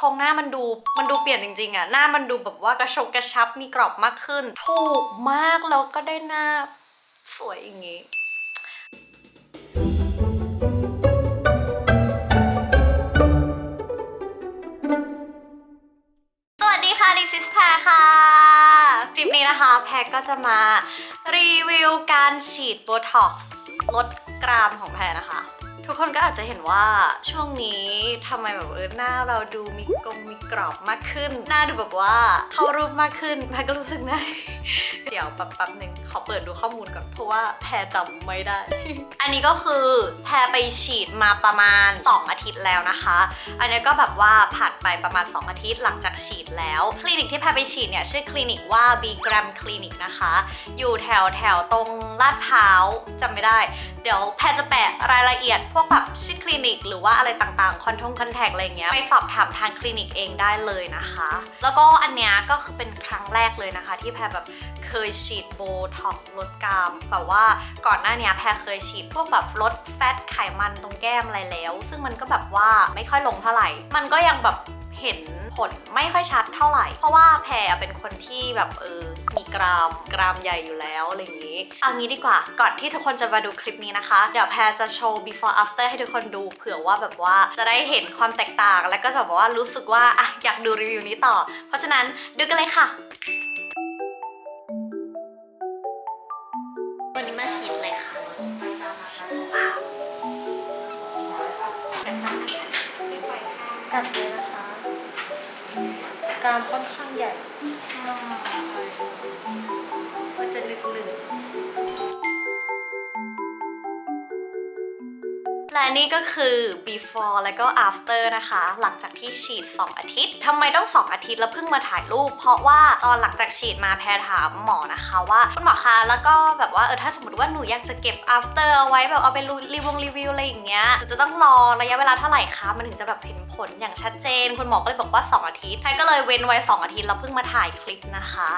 โครงหน้ามันดูมันดูเปลี่ยนจริงๆอะหน้ามันดูแบบว่ากระชกกระชับมีกรอบมากขึ้น ถูกมากแล้วก็ได้หน้าสวยอย่างนี้สวัสดีค่ะดิซิสแพรค่ะ คลิปนี้นะคะ แพรก็จะมารีวิวการฉีดโบท็อกซ์ลดกรามของแพรนะคะ ทุกคนก็อาจจะเห็นว่าช่วงนี้ทำไมแบบเออหน้าเราดูมีกงมีกรอบมากขึ้น หน้าดูแบบว่าเข้ารูปมากขึ้นแพก็รู้สึกได้เดี๋ยวแป๊บๆหนึ่งขอเปิดดูข้อมูลก่อนเพราะว่าแพรจำไม่ได้ อันนี้ก็คือแพรไปฉีดมาประมาณ 2 อาทิตย์แล้วนะคะ อันนี้ก็แบบว่าผ่านไปประมาณ 2 อาทิตย์หลังจากฉีดแล้ว คลินิกที่แพรไปฉีดเนี่ยชื่อคลินิกว่า B Gram Clinic นะคะ อยู่แถวแถวตรงลาดพร้าวจำไม่ได้ เดี๋ยวแพรจะแปะรายละเอียดพวกแบบชื่อคลินิก หรือว่าอะไรต่างๆ คอนทงคอนแทคอะไรเงี้ยไปสอบถามทางคลินิกเองได้เลยนะคะ แล้วก็อันเนี้ยก็คือเป็นครั้งแรกเลยนะคะ ที่แพรแบบเคยฉีดโบท็อกลดกรามแบบว่าก่อนหน้านี้แพรเคยฉีดพวกแบบลดแฟตไขมันตรงแก้มอะไรแล้ว ซึ่งมันก็แบบว่าไม่ค่อยลงเท่าไหร่ มันก็ยังแบบ เห็นผลไม่ค่อยชัดเท่าไหร่ เพราะว่าแพรเป็นคนที่แบบเออมีกรามกรามใหญ่อยู่แล้วอะไรอย่างนี้ เอางี้ดีกว่า ก่อนที่ทุกคนจะมาดูคลิปนี้นะคะ เดี๋ยวแพรจะโชว์ before after ให้ทุกคนดูเผื่อว่าแบบว่าจะได้เห็นความแตกต่าง แล้วก็จะแบบว่ารู้สึกว่าอะอยากดูรีวิวนี้ต่อ เพราะฉะนั้นดูกันเลยค่ะวันนี้มาฉีดเลยค่ะว้าวกัดเลยนะคะกรามค่อนข้างใหญ่มันจะลึกๆ และนี่ก็คือ before แล้วก็ after นะคะ หลังจากที่ฉีด 2 อาทิตย์ทำไมต้อง 2 อาทิตย์แล้วเพิ่งมาถ่ายรูป เพราะว่าตอนหลังจากฉีดมาแพรถามหมอนะคะว่าคุณหมอคะแล้วก็แบบว่าเออถ้าสมมติว่าหนูอยากจะเก็บ after เอาไว้แบบเอาไปรีวิวรีวิวอะไรอย่างเงี้ยหนูจะต้องรอระยะเวลาเท่าไหร่คะมันถึงจะแบบเห็นผลอย่างชัดเจน คุณหมอก็เลยบอกว่า 2 อาทิตย์แพรก็เลยเว้นไว้ 2 อาทิตย์แล้วเพิ่งมาถ่ายคลิปนะคะ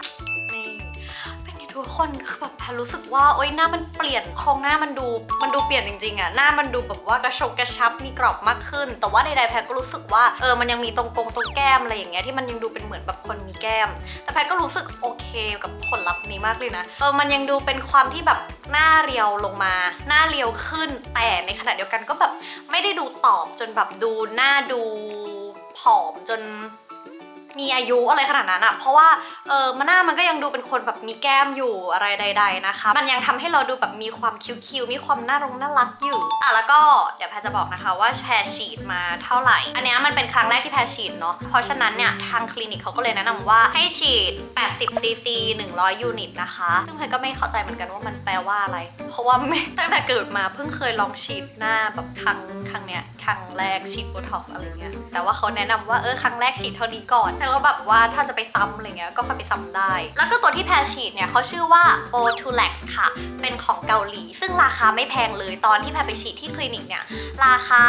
ทุกคนคือแบบแพรรู้สึกว่าโอ๊ยหน้ามันเปลี่ยนโครงหน้ามันดู มันดูเปลี่ยนจริงๆอะหน้ามันดูแบบว่ากระชกกระชับมีกรอบมากขึ้น แต่ว่าใดๆแพรก็รู้สึกว่าเออมันยังมีตรงกงตรงแก้มอะไรอย่างเงี้ยที่มันยังดูเป็นเหมือนแบบคนมีแก้ม แต่แพรก็รู้สึกโอเคกับผลลัพธ์นี้มากเลยนะเออมันยังดูเป็นความที่แบบหน้าเรียวลงมา หน้าเรียวขึ้นแต่ในขณะเดียวกันก็แบบไม่ได้ดูตอบจนแบบดูหน้าดูผอมจน มีอายุอะไรขนาดนั้นอะเพราะว่าเออมันหน้ามันก็ยังดูเป็นคนแบบมีแก้มอยู่อะไรใด ๆนะคะ มันยังทำให้เราดูแบบมีความคิ้วๆมีความน่ารงน่ารักอยู่อะแล้วก็เดี๋ยวแพรจะบอกนะคะว่าแพรฉีดมาเท่าไหร่ อันนี้มันเป็นครั้งแรกที่แพรฉีดเนาะเพราะฉะนั้นเนี่ยทางคลินิกเขาก็เลยแนะนำว่าให้ฉีด 80ซีซี100 ยูนิตนะคะ ซึ่งแพรก็ไม่เข้าใจเหมือนกันว่ามันแปลว่าอะไร เพราะว่าไม่ตั้งแต่เกิดมาเพิ่งเคยลองฉีดหน้าแบบครั้งครั้งเนี้ยครั้งแรกฉีดโบท็อกซ์อะไรเงี้ยแต่ว่าเขาแนะนำว่าเออครั้งแรกฉีดเท่านี้ก่อนแล้วแบบว่าถ้าจะไปซ้ำอะไรเงี้ยก็ค่อยไปซ้ำได้ แล้วก็ตัวที่แพรฉีดเนี่ยเขาชื่อว่า o 2 l a x ค่ะ เป็นของเกาหลี ซึ่งราคาไม่แพงเลยตอนที่แพรไปฉีดที่คลินิกเนี่ยราคา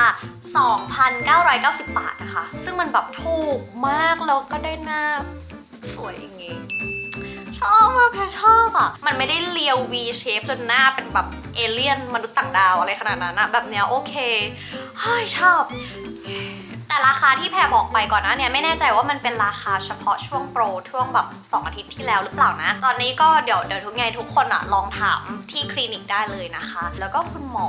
2,990 บาทนะคะ ซึ่งมันแบบถูกมากแล้วก็ได้หน้าสวยอย่างงี้ชอบอะแพรชอบอะมันไม่ได้เรียว V shape จนหน้าเป็นแบบเอเลี่ยนมนุษย์ต่างดาวอะไรขนาดนั้นอะแบบเนี้ยโอเคเฮ้ยชอบ แต่ราคาที่แพรบอกไปก่อนนะเนี่ยไม่แน่ใจว่ามันเป็นราคาเฉพาะช่วงโปรช่วงแบบ2อาทิตย์ที่แล้วหรือเปล่านะ ตอนนี้ก็เดี๋ยวเดี๋ยวทุกไงทุกคนอะลองถามที่คลินิกได้เลยนะคะ แล้วก็คุณหมอ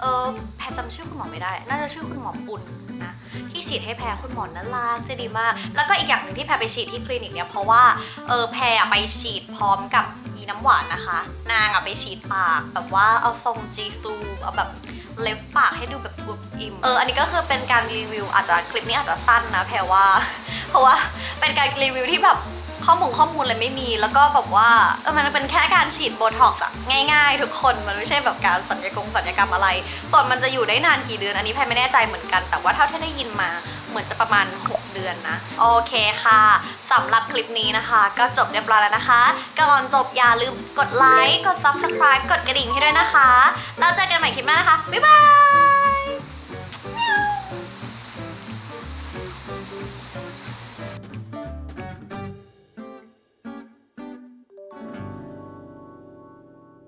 เออแพรจำชื่อคุณหมอไม่ได้ น่าจะชื่อคุณหมอปุณนะที่ฉีดให้แพรคุณหมอน่ารักจะดีมาก แล้วก็อีกอย่างหนึ่งที่แพรไปฉีดที่คลินิกเนี่ยเพราะว่าเออแพรไปฉีดพร้อมกับอีน้ำหวานนะคะ นางอะไปฉีดปากแบบว่าเอาทรงจีซูเอาแบบ เล็บปากให้ดูแบบอุบอิ่มเอออันนี้ก็คือเป็นการรีวิวอาจจะคลิปนี้อาจจะสั้นนะแพรว่า เพราะว่าเป็นการรีวิวที่แบบข้อมูลข้อมูลเลยไม่มี แล้วก็แบบว่าเออมันเป็นแค่การฉีดโบท็อกซ์อะง่ายๆ ทุกคนมันไม่ใช่แบบการสัญญกงสัญญกรรมอะไรส่วนมันจะอยู่ได้นานกี่เดือนอันนี้แพรไม่แน่ใจเหมือนกันแต่ว่าเท่าที่ได้ยินมา เหมือนจะประมาณ 6 เดือนนะ โอเคค่ะสำหรับคลิปนี้นะคะ ก็จบเรียบร้อยแล้วนะคะ ก่อนจบอย่าลืมกดไลค์กด subscribe กดกระดิ่งให้ด้วยนะคะ แล้วเจอกันใหม่คลิปหน้านะคะ บ๊ายบาย